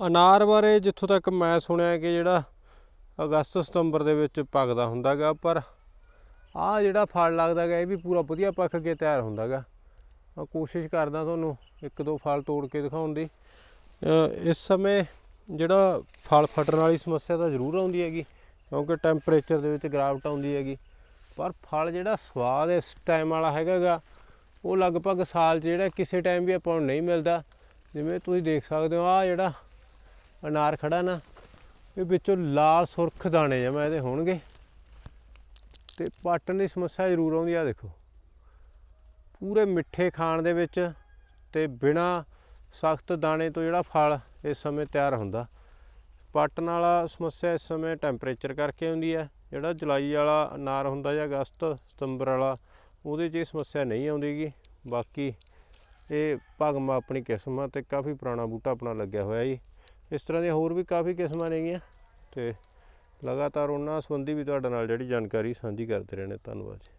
ਅਨਾਰ ਬਾਰੇ ਜਿੱਥੋਂ ਤੱਕ ਮੈਂ ਸੁਣਿਆ ਕਿ ਜਿਹੜਾ ਅਗਸਤ ਸਤੰਬਰ ਦੇ ਵਿੱਚ ਪੱਕਦਾ ਹੁੰਦਾਗਾ, ਪਰ ਆਹ ਜਿਹੜਾ ਫਲ ਲੱਗਦਾਗਾ, ਇਹ ਵੀ ਪੂਰਾ ਵਧੀਆ ਪੱਕ ਕੇ ਤਿਆਰ ਹੁੰਦਾਗਾ। ਮੈਂ ਕੋਸ਼ਿਸ਼ ਕਰਦਾ ਤੁਹਾਨੂੰ ਇੱਕ ਦੋ ਫਲ ਤੋੜ ਕੇ ਦਿਖਾਉਣ ਦੀ। ਇਸ ਸਮੇਂ ਜਿਹੜਾ ਫਲ ਫਟਣ ਵਾਲੀ ਸਮੱਸਿਆ ਤਾਂ ਜ਼ਰੂਰ ਆਉਂਦੀ ਹੈਗੀ, ਕਿਉਂਕਿ ਟੈਂਪਰੇਚਰ ਦੇ ਵਿੱਚ ਗਿਰਾਵਟ ਆਉਂਦੀ ਹੈਗੀ। ਪਰ ਫਲ ਜਿਹੜਾ ਸਵਾਦ ਇਸ ਟਾਈਮ ਵਾਲਾ ਹੈਗਾਗਾ, ਉਹ ਲਗਭਗ ਸਾਲ 'ਚ ਜਿਹੜਾ ਕਿਸੇ ਟਾਈਮ ਵੀ ਆਪਾਂ ਨੂੰ ਨਹੀਂ ਮਿਲਦਾ। ਜਿਵੇਂ ਤੁਸੀਂ ਦੇਖ ਸਕਦੇ ਹੋ ਆ ਜਿਹੜਾ ਅਨਾਰ ਖੜਾ ਨਾ ਇਹ ਵਿੱਚੋਂ ਲਾਲ ਸੁਰਖ ਦਾਣੇ ਜਮਾ ਇਹਦੇ ਹੋਣਗੇ। ਤੇ ਪਾਟਣ ਦੀ ਸਮੱਸਿਆ ਜ਼ਰੂਰ ਆਉਂਦੀ ਆ, ਦੇਖੋ। ਪੂਰੇ ਮਿੱਠੇ ਖਾਣ ਦੇ ਵਿੱਚ ਤੇ ਬਿਨਾ ਸਖਤ ਦਾਣੇ ਤੋਂ ਜਿਹੜਾ ਫਲ ਇਸ ਸਮੇਂ ਤਿਆਰ ਹੁੰਦਾ। ਪਾਟਣ ਵਾਲਾ ਸਮੱਸਿਆ ਇਸ ਸਮੇਂ ਟੈਂਪਰੇਚਰ ਕਰਕੇ ਆਉਂਦੀ ਹੈ ਜਿਹੜਾ ਜੁਲਾਈ ਵਾਲਾ ਅਨਾਰ ਹੁੰਦਾ ਜਾਂ ਅਗਸਤ, ਸਤੰਬਰ ਵਾਲਾ, ਉਹਦੇ 'ਚ ਇਹ ਸਮੱਸਿਆ ਨਹੀਂ ਆਉਂਦੀਗੀ। ਬਾਕੀ ਇਹ ਭਗਮਾ ਆਪਣੀ ਕਿਸਮ ਆ ਤੇ ਕਾਫੀ ਪੁਰਾਣਾ ਬੂਟਾ ਆਪਣਾ ਲੱਗਿਆ ਹੋਇਆ ਜੀ। ਇਸ ਤਰ੍ਹਾਂ ਦੀਆਂ ਹੋਰ ਵੀ ਕਾਫੀ ਕਿਸਮਾਂ ਨੇਗੀਆਂ ਤੇ ਲਗਾਤਾਰ ਉਹਨਾਂ ਸੰਬੰਧੀ ਵੀ ਤੁਹਾਡੇ ਨਾਲ ਜਿਹੜੀ ਜਾਣਕਾਰੀ ਸਾਂਝੀ ਕਰਦੇ ਰਹਿਣੇ ਧੰਨਵਾਦ ਜੀ।